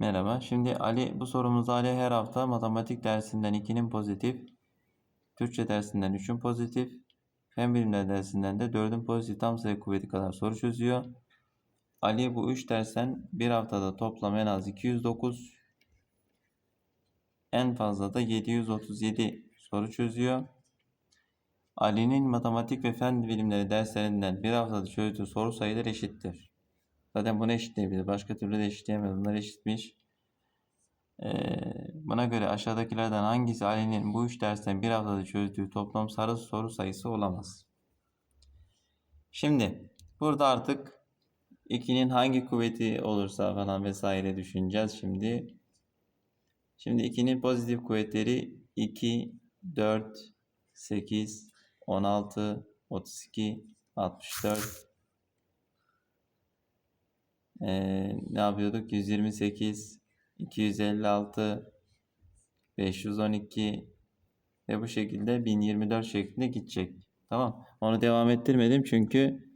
Merhaba. Şimdi Ali bu sorumuzda Ali her hafta matematik dersinden 2'nin pozitif, Türkçe dersinden 3'ün pozitif, fen bilimleri dersinden de 4'ün pozitif tam sayı kuvveti kadar soru çözüyor. Ali bu 3 dersten bir haftada toplam en az 209, en fazla da 737 soru çözüyor. Ali'nin matematik ve fen bilimleri derslerinden bir haftada çözdüğü soru sayıları eşittir. Zaten bunu eşitleyebilir. Başka türlü de eşitleyemez. Bunlar eşitmiş. Ee, buna göre aşağıdakilerden hangisi Ali'nin bu üç dersten bir haftada çözdüğü toplam sarı soru sayısı olamaz? Şimdi burada artık 2'nin hangi kuvveti olursa falan vesaire düşüneceğiz şimdi. Şimdi 2'nin pozitif kuvvetleri 2, 4, 8, 16, 32, 64, ee, ne yapıyorduk? 128, 256, 512 ve bu şekilde 1024 şeklinde gidecek. Tamam. Onu devam ettirmedim çünkü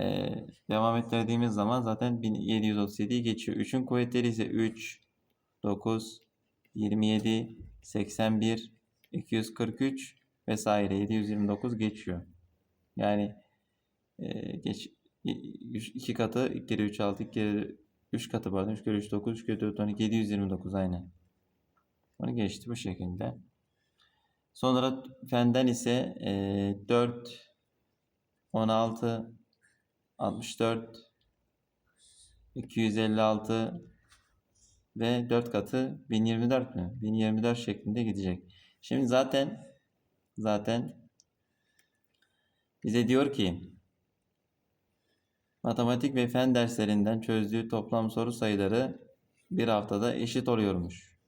e, devam ettirdiğimiz zaman zaten 1737'yi geçiyor. 3'ün kuvvetleri ise 3, 9, 27, 81, 243 vesaire 729 geçiyor. Yani e, geç 2 katı 2 kere 3 6 2 kere 3 katı pardon 3 kere 3 9 3 kere 4 12 729 aynen. Onu geçti bu şekilde. Sonra fenden ise e, 4 16 64 256 ve 4 katı 1024 mü? 1024 şeklinde gidecek. Şimdi zaten zaten bize diyor ki matematik ve fen derslerinden çözdüğü toplam soru sayıları bir haftada eşit oluyormuş.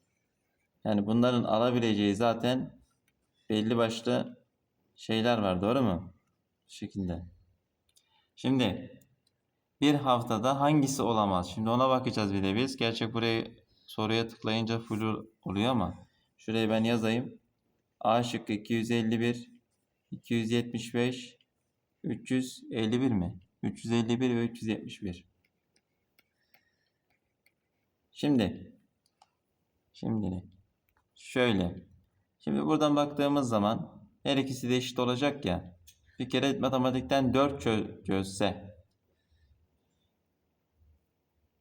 Yani bunların alabileceği zaten belli başlı şeyler var doğru mu? Bu şekilde. Şimdi bir haftada hangisi olamaz? Şimdi ona bakacağız bir de biz. Gerçek burayı soruya tıklayınca full oluyor ama şuraya ben yazayım. A şıkkı 251, 275, 351 mi? 351 ve 371. Şimdi şimdi şöyle. Şimdi buradan baktığımız zaman her ikisi de eşit olacak ya. Bir kere matematikten 4 çö çözse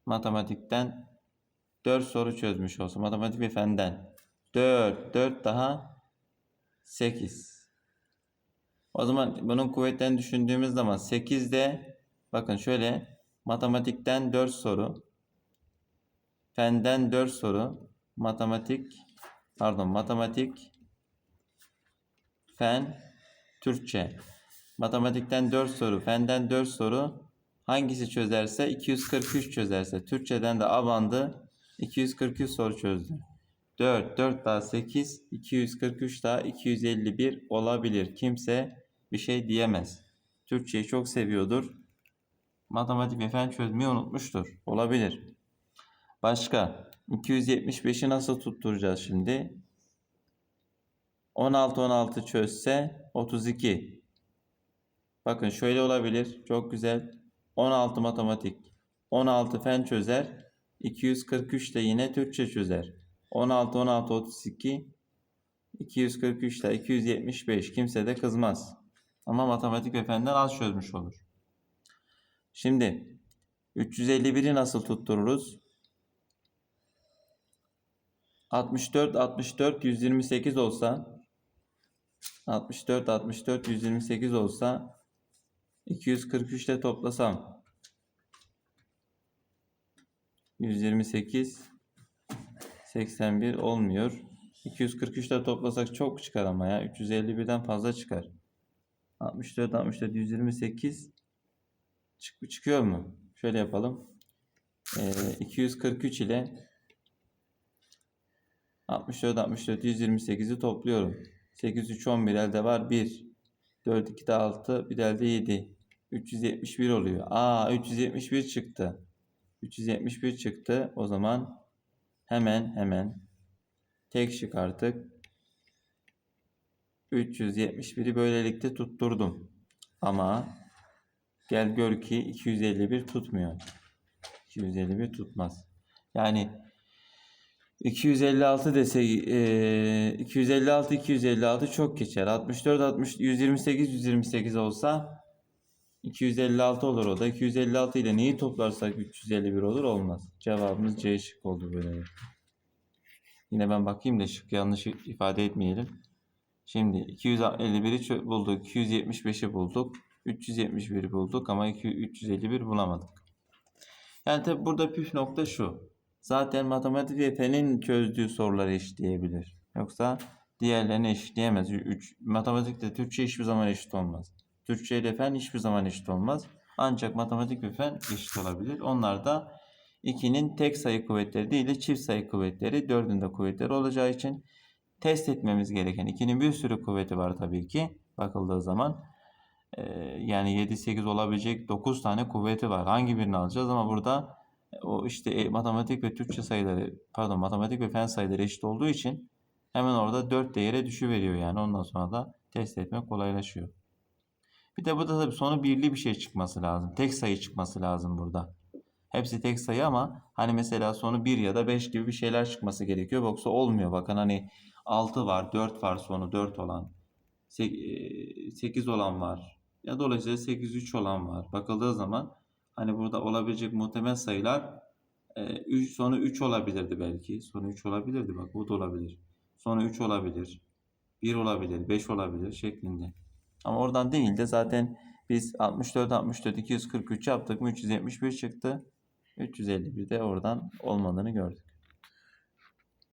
matematikten 4 soru çözmüş olsa matematik ve fenden 4 4 daha 8 o zaman bunun kuvvetten düşündüğümüz zaman 8'de bakın şöyle matematikten 4 soru fenden 4 soru matematik pardon matematik fen Türkçe matematikten 4 soru fenden 4 soru hangisi çözerse 243 çözerse Türkçeden de A bandı 243 soru çözdü. 4, 4 daha 8, 243 daha 251 olabilir. Kimse bir şey diyemez. Türkçeyi çok seviyordur. Matematik ve fen çözmeyi unutmuştur. Olabilir. Başka. 275'i nasıl tutturacağız şimdi? 16 16 çözse 32. Bakın şöyle olabilir. Çok güzel. 16 matematik. 16 fen çözer. 243 de yine Türkçe çözer. 16 16 32 243 ile 275 kimse de kızmaz. Ama matematik ve fenden az çözmüş olur. Şimdi 351'i nasıl tuttururuz? 64 64 128 olsa 64 64 128 olsa 243 ile toplasam 128 81 olmuyor. 243 ile toplasak çok çıkar ama ya. 351'den fazla çıkar. 64 64 128 çık çıkıyor mu? Şöyle yapalım. Ee, 243 ile 64 64 128'i topluyorum. 8 3 11 elde var 1. 4 2 de 6 bir elde 7. 371 oluyor. Aa 371 çıktı. 371 çıktı. O zaman hemen hemen tek şık artık 371'i böylelikle tutturdum. Ama gel gör ki 251 tutmuyor. 251 tutmaz. Yani 256 desek eee 256 256 çok geçer. 64 60 128 128 olsa 256 olur o da. 256 ile neyi toplarsak 351 olur olmaz. Cevabımız C şık oldu böyle. Yine ben bakayım da şık yanlış ifade etmeyelim. Şimdi 251'i çö- bulduk. 275'i bulduk. 371'i bulduk ama 2 351 bulamadık. Yani tabi burada püf nokta şu. Zaten matematik ve fenin çözdüğü soruları eşitleyebilir. Yoksa diğerlerini eşitleyemez. Üç, matematikte Türkçe hiçbir zaman eşit olmaz. Türkçe ile fen hiçbir zaman eşit olmaz. Ancak matematik ve fen eşit olabilir. Onlar da 2'nin tek sayı kuvvetleri değil de çift sayı kuvvetleri, 4'ün de kuvvetleri olacağı için test etmemiz gereken 2'nin bir sürü kuvveti var tabii ki bakıldığı zaman. Ee, yani 7 8 olabilecek 9 tane kuvveti var. Hangi birini alacağız ama burada o işte e, matematik ve Türkçe sayıları pardon matematik ve fen sayıları eşit olduğu için hemen orada 4 değere düşüveriyor yani. Ondan sonra da test etmek kolaylaşıyor. Bir de burada tabii sonu birli bir şey çıkması lazım. Tek sayı çıkması lazım burada. Hepsi tek sayı ama hani mesela sonu 1 ya da 5 gibi bir şeyler çıkması gerekiyor. Yoksa olmuyor. Bakın hani 6 var, 4 var sonu 4 olan. 8 olan var. Ya dolayısıyla 8 3 olan var. Bakıldığı zaman hani burada olabilecek muhtemel sayılar e, üç- sonu 3 olabilirdi belki. Sonu 3 olabilirdi bak bu da olabilir. Sonu 3 olabilir. 1 olabilir, 5 olabilir şeklinde. Ama oradan değil de zaten biz 64 64 243 yaptık mı 371 çıktı. 351 de oradan olmadığını gördük.